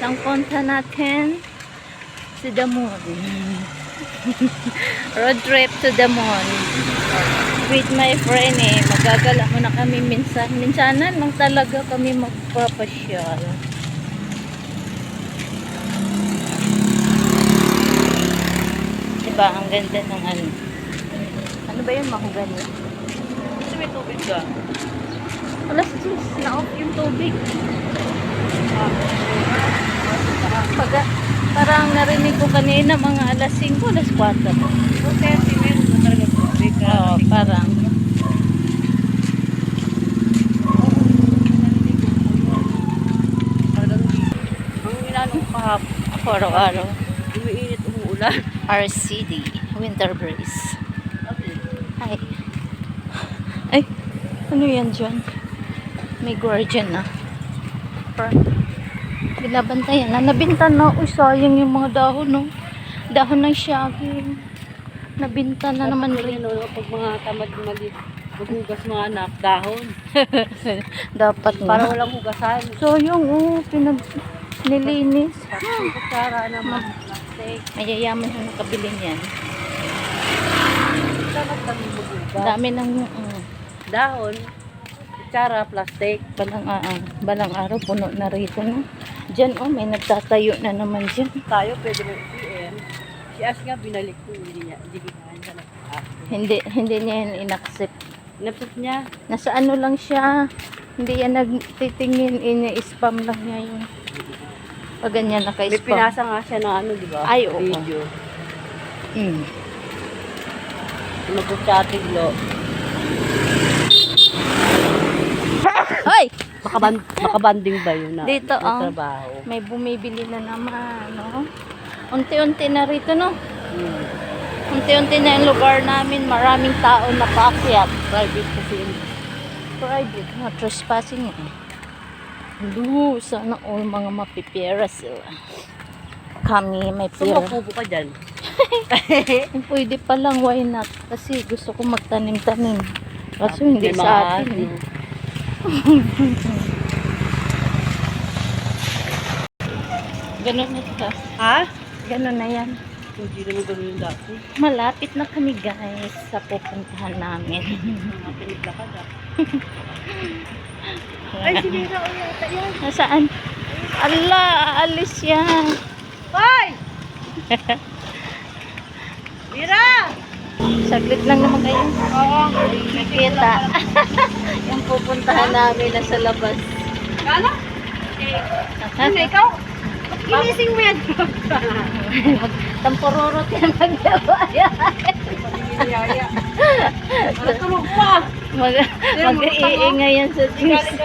Ang punta natin to the moon. Road trip to the moon. With my friend eh. Magagala muna kami minsan. Minsanan lang talaga kami magpapasyal. Diba? Ang ganda ng ano. Ano ba yun? Mahugani. Kasi may tubig ka. Alas 10 na off yung tubig. Pag, parang narinig ko kanina mga alas 5, alas 4. So, 30 meron na talaga tubig. Oo, parang. Ako araw-araw. umiinit, umuulan. RCD, winter breeze. Ay. Ay, ano yan dyan? May guardian na. Par- Binabantayan na. Nabintan na. Uy, sayang yung mga dahon, no? Dahon ng shaggy. Nabintan na naman rin. Ano, pag mga tamad mali, maghugas mga anak, dahon. Dapat Para na. walang hugasan. Sayang, oh. Pinag... Nilinis. Kutsara naman. Mayayaman yung nakabili niyan. Dapat kami maghugas. Dami ng... Uh, Dahon, kutsara, plastic. balang, uh, balang araw, puno na rito, no? Diyan, oh, may nagtatayo na naman dyan. Tayo pwede mo i-PM. Si Ash nga binalik ko, hindi niya, hindi nag Hindi, hindi niya yan inaccept. Napsat niya. Nasa ano lang siya. Hindi yan nagtitingin. Ini-spam lang niya yun. Pag ganyan May naka-spam. pinasa nga siya ng ano, di ba? Ay, oo. Video. Mm. Magkutsatig lo. Hoy! Makaban makabanding ba yun na, Dito, na oh. trabaho? May bumibili na naman, no? Unti-unti na rito, no? Hmm. Unti-unti na yung lugar namin. Maraming tao na paakyat. Private kasi yun. Private. Mga trespassing eh. Lu, sana all mga mapipera sila. Kami may pera. mapupo ka dyan. Pwede pa lang, why not? Kasi gusto ko magtanim-tanim. Kaso hindi sa atin. ano. eh. Ganun na siya. Ha? Ganun na yan. Hindi naman ganun yung dati. Malapit na kami guys sa pupuntahan namin. Mapinig ka da. Ay, sinira o yata yan. Nasaan? Ala, aalis yan. Hoy! Saglit lang naman kayo. Oo. Nakita. yung pupuntahan namin na sa labas. Kala? Ano, ikaw? Ba't ginising mo yan? Tampururot yan maggawa yan. Niyaya. Ano tulog pa? Mag, mag-iingay yan sa Galing